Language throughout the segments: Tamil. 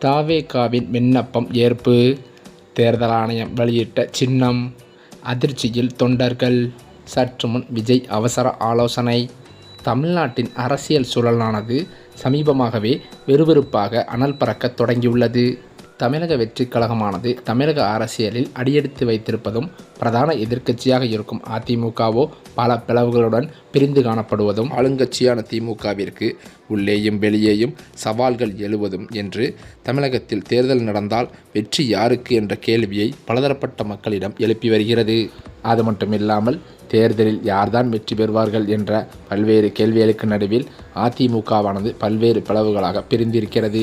தாவேகாவின் விண்ணப்பம் ஏற்பு. தேர்தல் ஆணையம் வெளியிட்ட சின்னம் அதிர்ச்சியில் தொண்டர்கள். சற்று முன் விஜய் அவசர ஆலோசனை. தமிழ்நாட்டின் அரசியல் சூழலானது சமீபமாகவே விறுவிறுப்பாக அனல் பறக்க தொடங்கியுள்ளது. தமிழக வெற்றிக் கழகமானது தமிழக அரசியலில் அடியெடுத்து வைத்திருப்பதும் பிரதான எதிர்க்கட்சியாக இருக்கும் அதிமுகவோ பல பிளவுகளுடன் பிரிந்து காணப்படுவதும் ஆளுங்கட்சியான திமுகவிற்கு உள்ளேயும் வெளியேயும் சவால்கள் எழுவதும் என்று தமிழகத்தில் தேர்தல் நடந்தால் வெற்றி யாருக்கு என்ற கேள்வியை பலதரப்பட்ட மக்களிடம் எழுப்பி வருகிறது. அது மட்டுமில்லாமல் தேர்தலில் யார்தான் வெற்றி பெறுவார்கள் என்ற பல்வேறு கேள்விகளுக்கு நடுவில் அதிமுகவானது பல்வேறு பிளவுகளாக பிரிந்திருக்கிறது.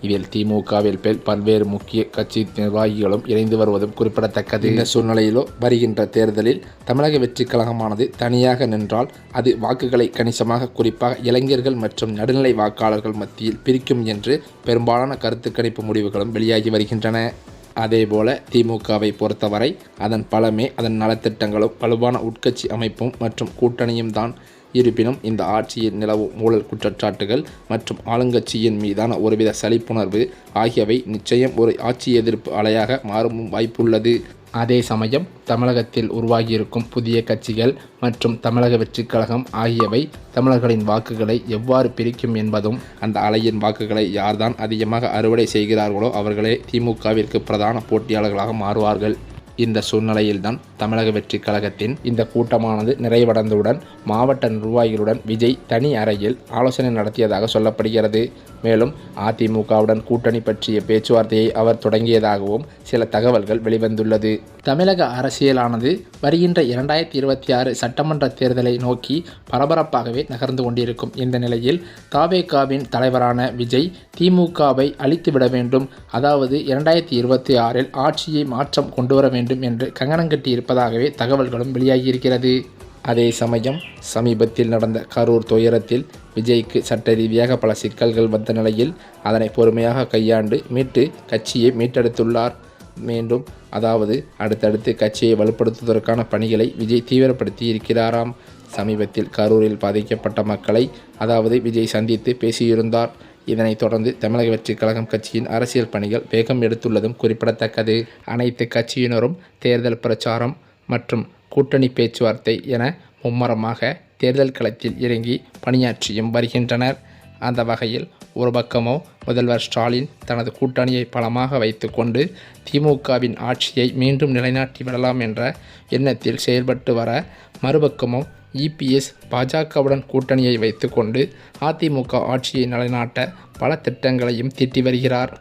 இதில் திமுகவில் பல்வேறு முக்கிய கட்சி நிர்வாகிகளும் இணைந்து வருவதும் குறிப்பிடத்தக்கது. இந்த சூழ்நிலையிலோ வருகின்ற தேர்தலில் தமிழக வெற்றிக் கழகமானது தனியாக நின்றால் அது வாக்குகளை கணிசமாக குறிப்பாக இளைஞர்கள் மற்றும் நடுநிலை வாக்காளர்கள் மத்தியில் பிரிக்கும் என்று பெரும்பாலான கருத்து கணிப்பு முடிவுகளும் வெளியாகி வருகின்றன. அதேபோல திமுகவை பொறுத்தவரை அதன் பலமே அதன் நலத்திட்டங்களும் வலுவான உட்கட்சி அமைப்பும் மற்றும் கூட்டணியும் தான் இருப்பினும் இந்த ஆட்சியில் நிலவும் ஊழல் குற்றச்சாட்டுகள் மற்றும் ஆளுங்கட்சியின் மீதான ஒருவித சலிப்புணர்வு ஆகியவை நிச்சயம் ஒரு ஆட்சி எதிர்ப்பு அலையாக மாறும் வாய்ப்புள்ளது. அதே சமயம் தமிழகத்தில் உருவாகியிருக்கும் புதிய கட்சிகள் மற்றும் தமிழக வெற்றிக் கழகம் ஆகியவை தமிழர்களின் வாக்குகளை எவ்வாறு பிரிக்கும் என்பதும் அந்த அலையின் வாக்குகளை யார்தான் அதிகமாக அறுவடை செய்கிறார்களோ அவர்களே திமுகவிற்கு பிரதான போட்டியாளர்களாக மாறுவார்கள். இந்த சூழ்நிலையில்தான் தமிழக வெற்றி கழகத்தின் இந்த கூட்டமானது நிறைவடைந்தவுடன் மாவட்ட நிர்வாகிகளுடன் விஜய் தனி அறையில் ஆலோசனை நடத்தியதாக சொல்லப்படுகிறது. மேலும் அதிமுகவுடன் கூட்டணி பற்றிய பேச்சுவார்த்தையை அவர் தொடங்கியதாகவும் சில தகவல்கள் வெளிவந்துள்ளது. தமிழக அரசியலானது வருகின்ற இரண்டாயிரத்தி இருபத்தி ஆறு சட்டமன்ற தேர்தலை நோக்கி பரபரப்பாகவே நகர்ந்து கொண்டிருக்கும் இந்த நிலையில் தாவேகாவின் தலைவரான விஜய் திமுகவை அழித்துவிட வேண்டும். அதாவது இரண்டாயிரத்தி இருபத்தி ஆறில் ஆட்சியை மாற்றம் கொண்டு வர வேண்டும் என்று கங்கணங்கட்டியிருப்ப இருப்பதாகவே தகவல்களும் வெளியாகியிருக்கிறது. அதே சமயம் சமீபத்தில் நடந்த கரூர் துயரத்தில் விஜய்க்கு சட்ட ரீதியாக பல சிக்கல்கள் வந்த நிலையில் அதனை பொறுமையாக கையாண்டு மீட்டு கட்சியை மீட்டெடுத்துள்ளார். மீண்டும் அதாவது அடுத்தடுத்து கட்சியை வலுப்படுத்துவதற்கான பணிகளை விஜய் தீவிரப்படுத்தி இருக்கிறாராம் சமீபத்தில் கரூரில் பாதிக்கப்பட்ட மக்களை அதாவது விஜய் சந்தித்து பேசியிருந்தார். இதனைத் தொடர்ந்து தமிழக வெற்றிக் கழகம் கட்சியின் அரசியல் பணிகள் வேகம் எடுத்துள்ளதும் குறிப்பிடத்தக்கது. அனைத்து கட்சியினரும் தேர்தல் பிரச்சாரம் மற்றும் கூட்டணி பேச்சுவார்த்தை என மும்மரமாக தேர்தல் களத்தில் இறங்கி பணியாற்றியும் வருகின்றனர். அந்த வகையில் ஒரு பக்கமோ முதல்வர் ஸ்டாலின் தனது கூட்டணியை பலமாக வைத்துக்கொண்டு திமுகவின் ஆட்சியை மீண்டும் நிலைநாட்டி விடலாம் என்ற எண்ணத்தில் செயல்பட்டு வர மறுபக்கமோ இபிஎஸ் பாஜகவுடன் கூட்டணியை வைத்துக்கொண்டு அதிமுக ஆட்சியை நிலைநாட்ட பல திட்டங்களையும் தீட்டி வருகிறார்.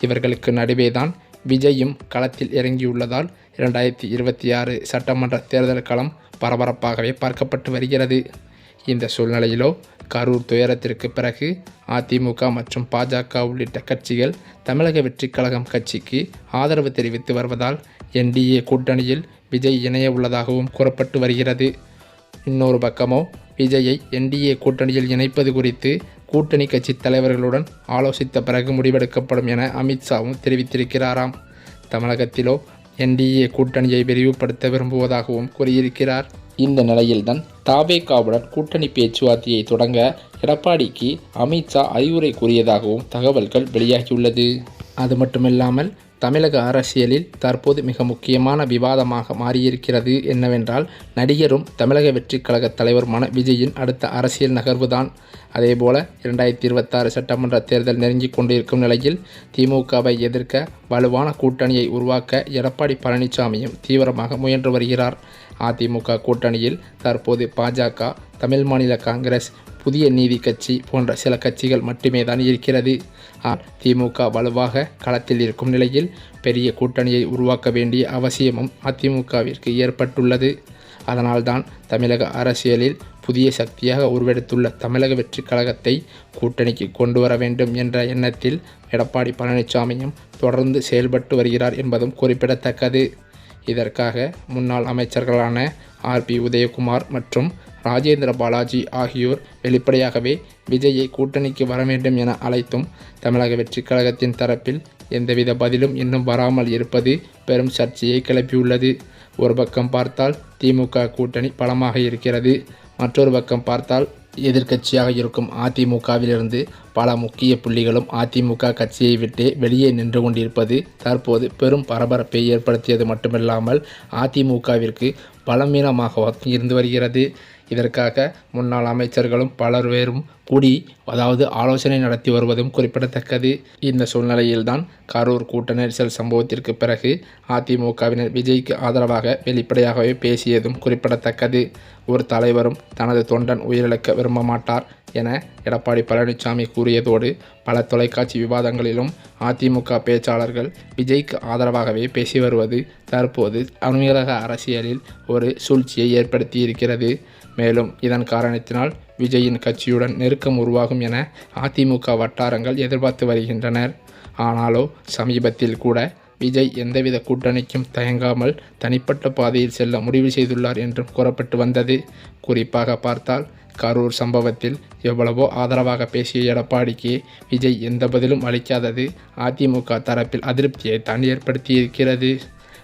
இவர்களுக்கு நடுவேதான் விஜயும் களத்தில் இறங்கியுள்ளதால் இரண்டாயிரத்தி இருபத்தி ஆறு சட்டமன்ற தேர்தல் களம் பரபரப்பாகவே பார்க்கப்பட்டு வருகிறது. இந்த சூழ்நிலையிலோ கரூர் துயரத்திற்கு பிறகு அதிமுக மற்றும் பாஜக உள்ளிட்ட கட்சிகள் தமிழக வெற்றிக் கழகம் கட்சிக்கு ஆதரவு தெரிவித்து வருவதால் என்டிஏ கூட்டணியில் விஜய் இணைய உள்ளதாகவும் கூறப்பட்டு வருகிறது. இன்னொரு பக்கமோ விஜயை என்டிஏ கூட்டணியில் இணைப்பது குறித்து கூட்டணி கட்சி தலைவர்களுடன் ஆலோசித்த பிறகு முடிவெடுக்கப்படும் என அமித்ஷாவும் தெரிவித்திருக்கிறாராம். தமிழகத்திலோ என்டிஏ கூட்டணியை விரிவுபடுத்த விரும்புவதாகவும் கூறியிருக்கிறார். இந்த நிலையில்தான் தாவேகாவுடன் கூட்டணி பேச்சுவார்த்தையை தொடங்க எடப்பாடிக்கு அமித்ஷா அறிவுரை கூறியதாகவும் தகவல்கள் வெளியாகியுள்ளது. அது மட்டுமில்லாமல் தமிழக அரசியலில் தற்போது மிக முக்கியமான விவாதமாக மாறியிருக்கிறது என்னவென்றால் நடிகரும் தமிழக வெற்றிக் கழக தலைவருமான விஜயின் அடுத்த அரசியல் நகர்வுதான். அதேபோல இரண்டாயிரத்தி இருபத்தாறு சட்டமன்ற தேர்தல் நெருங்கிக் கொண்டிருக்கும் நிலையில் திமுகவை எதிர்க்க வலுவான கூட்டணியை உருவாக்க எடப்பாடி பழனிசாமியும் தீவிரமாக முயன்று வருகிறார். அதிமுக கூட்டணியில் தற்போது பாஜக தமிழ் மாநில காங்கிரஸ் புதிய நீதி கட்சி போன்ற சில கட்சிகள் மட்டுமே தான் இருக்கிறது திமுக வலுவாக களத்தில் இருக்கும் நிலையில் பெரிய கூட்டணியை உருவாக்க வேண்டிய அவசியமும் அதிமுகவிற்கு ஏற்பட்டுள்ளது. அதனால்தான் தமிழக அரசியலில் புதிய சக்தியாக உருவெடுத்துள்ள தமிழக வெற்றி கழகத்தை கூட்டணிக்கு கொண்டு வர வேண்டும் என்ற எண்ணத்தில் எடப்பாடி பழனிசாமியும் தொடர்ந்து செயல்பட்டு வருகிறார் என்பதும் குறிப்பிடத்தக்கது. இதற்காக முன்னாள் அமைச்சர்களான ஆர்பி உதயகுமார் மற்றும் ராஜேந்திர பாலாஜி ஆகியோர் வெளிப்படையாகவே விஜயை கூட்டணிக்கு வர வேண்டும் என அழைத்தும் தமிழக வெற்றிக் கழகத்தின் தரப்பில் எந்தவித பதிலும் இன்னும் வராமல் இருப்பது பெரும் சர்ச்சையை கிளப்பியுள்ளது. ஒரு பக்கம் பார்த்தால் திமுக கூட்டணி பலமாக இருக்கிறது. மற்றொரு பக்கம் பார்த்தால் எதிர்க்கட்சியாக இருக்கும் அதிமுகவிலிருந்து பல முக்கிய புள்ளிகளும் அதிமுக கட்சியை விட்டு வெளியே நின்று கொண்டிருப்பது தற்போது பெரும் பரபரப்பை ஏற்படுத்தியது மட்டுமில்லாமல் அதிமுகவிற்கு பலவீனமாக இருந்து வருகிறது. இதற்காக முன்னாள் அமைச்சர்களும் பலர் வேறும் கூடி அதாவது ஆலோசனை நடத்தி வருவதும் குறிப்பிடத்தக்கது. இந்த சூழ்நிலையில்தான் கரூர் கூட்ட நெரிசல் சம்பவத்திற்கு பிறகு அதிமுகவினர் விஜய்க்கு ஆதரவாக வெளிப்படையாகவே பேசியதும் குறிப்பிடத்தக்கது. ஒரு தலைவரும் தனது தொண்டன் உயிரிழக்க விரும்ப மாட்டார் என எடப்பாடி பழனிசாமி கூறியதோடு பல தொலைக்காட்சி விவாதங்களிலும் அதிமுக பேச்சாளர்கள் விஜய்க்கு ஆதரவாகவே பேசி வருவது தற்போது தமிழக அரசியலில் ஒரு சூழ்ச்சியை ஏற்படுத்தியிருக்கிறது. மேலும் இதன் காரணத்தினால் விஜயின் கட்சியுடன் நெருக்கம் உருவாகும் என அதிமுக வட்டாரங்கள் எதிர்பார்த்து வருகின்றனர். ஆனாலோ சமீபத்தில் கூட விஜய் எந்தவித கூட்டணிக்கும் தயங்காமல் தனிப்பட்ட பாதையில் செல்ல முடிவு செய்துள்ளார் என்றும் கூறப்பட்டு வந்தது. குறிப்பாக பார்த்தால் கரூர் சம்பவத்தில் எவ்வளவோ ஆதரவாக பேசிய எடப்பாடிக்கு விஜய் எந்த பதிலும் அளிக்காதது அதிமுக தரப்பில் அதிருப்தியை தான் ஏற்படுத்தியிருக்கிறது.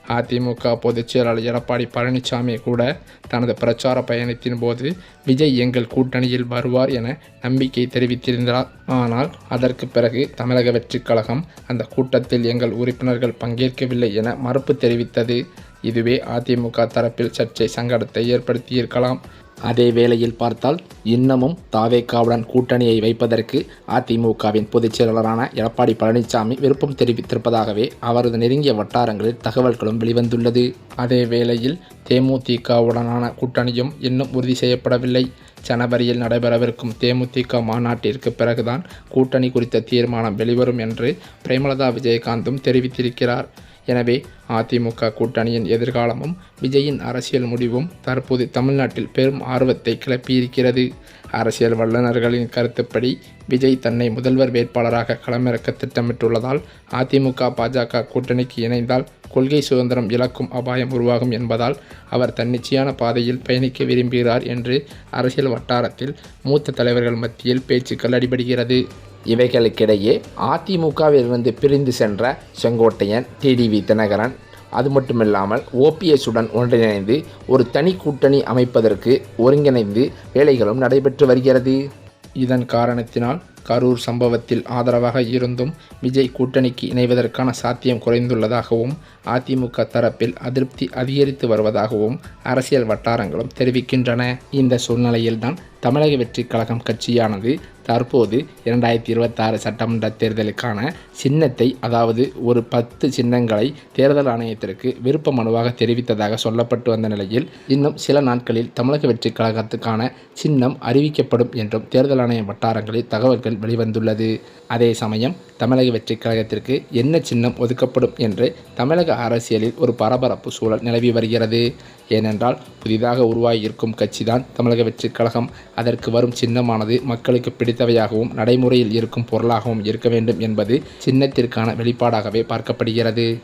அதிமுக பொதுச் செயலாளர் எடப்பாடி பழனிசாமி கூட தனது பிரச்சார பயணத்தின் போது விஜய் எங்கள் கூட்டணியில் வருவார் என நம்பிக்கை தெரிவித்திருந்தார். ஆனால் அதற்கு பிறகு தமிழக வெற்றிக் கழகம் அந்த கூட்டத்தில் எங்கள் உறுப்பினர்கள் பங்கேற்கவில்லை என மறுப்பு தெரிவித்தது. இதுவே அதிமுக தரப்பில் சர்ச்சை சங்கடத்தை ஏற்படுத்தியிருக்கலாம். அதே வேளையில் பார்த்தால் இன்னமும் தாவேக்காவுடன் கூட்டணியை வைப்பதற்கு அதிமுகவின் பொதுச் செயலாளரான எடப்பாடி பழனிசாமி விருப்பம் தெரிவித்திருப்பதாகவே அவரது நெருங்கிய வட்டாரங்களில் தகவல்களும் வெளிவந்துள்ளது. அதே வேளையில் தேமுதிகவுடனான கூட்டணியும் இன்னும் உறுதி செய்யப்படவில்லை. ஜனவரியில் நடைபெறவிருக்கும் தேமுதிக மாநாட்டிற்கு பிறகுதான் கூட்டணி குறித்த தீர்மானம் வெளிவரும் என்று பிரேமலதா விஜயகாந்தும் தெரிவித்திருக்கிறார். எனவே அதிமுக கூட்டணியின் எதிர்காலமும் விஜயின் அரசியல் முடிவும் தற்போது தமிழ்நாட்டில் பெரும் ஆர்வத்தை கிளப்பியிருக்கிறது. அரசியல் வல்லுநர்களின் கருத்துப்படி விஜய் தன்னை முதல்வர் வேட்பாளராக களமிறக்க திட்டமிட்டுள்ளதால் அதிமுக பாஜக கூட்டணிக்கு இணைந்தால் கொள்கை சுதந்திரம் இழக்கும் அபாயம் உருவாகும் என்பதால் அவர் தன்னிச்சையான பாதையில் பயணிக்க விரும்புகிறார் என்று அரசியல் வட்டாரத்தில் மூத்த தலைவர்கள் மத்தியில் பேச்சுக்கள் அடிபடுகிறது. இவைகளுக்கிடையே அதிமுகவிலிருந்து பிரிந்து சென்ற செங்கோட்டையன் டிடிவி தினகரன் அது மட்டுமில்லாமல் ஓபிஎஸ்ஸுடன் ஒன்றிணைந்து ஒரு தனி கூட்டணி அமைப்பதற்கு ஒருங்கிணைந்து வேலைகளும் நடைபெற்று வருகிறது. இதன் காரணத்தினால் கரூர் சம்பவத்தில் ஆதரவாக இருந்தும் விஜய் கூட்டணிக்கு இணைவதற்கான சாத்தியம் குறைந்துள்ளதாகவும் அதிமுக தரப்பில் அதிருப்தி அதிகரித்து வருவதாகவும் அரசியல் வட்டாரங்களும் தெரிவிக்கின்றன. இந்த சூழ்நிலையில்தான் தமிழக வெற்றிக் கழகம் கட்சியானது தற்போது இரண்டாயிரத்தி இருபத்தாறு சட்டமன்ற தேர்தலுக்கான சின்னத்தை அதாவது ஒரு பத்து சின்னங்களை தேர்தல் ஆணையத்திற்கு விருப்ப மனுவாக தெரிவித்ததாக சொல்லப்பட்டு வந்த நிலையில் இன்னும் சில நாட்களில் தமிழக வெற்றிக் கழகத்துக்கான சின்னம் அறிவிக்கப்படும் என்றும் தேர்தல் ஆணைய வட்டாரங்களில் தகவல்கள் வெளிவந்துள்ளது. அதே சமயம் தமிழக வெற்றிக் கழகத்திற்கு என்ன சின்னம் ஒதுக்கப்படும் என்று தமிழக அரசியலில் ஒரு பரபரப்பு சூழல் நிலவி வருகிறது. ஏனென்றால் புதிதாக உருவாகியிருக்கும் கட்சிதான் தமிழக வெற்றிக் கழகம். அதற்கு வரும் சின்னமானது மக்களுக்கு பிடித்தவையாகவும் நடைமுறையில் இருக்கும் பொருளாகவும் இருக்க வேண்டும் என்பது சின்னத்திற்கான வெளிப்பாடாகவே பார்க்கப்படுகிறது.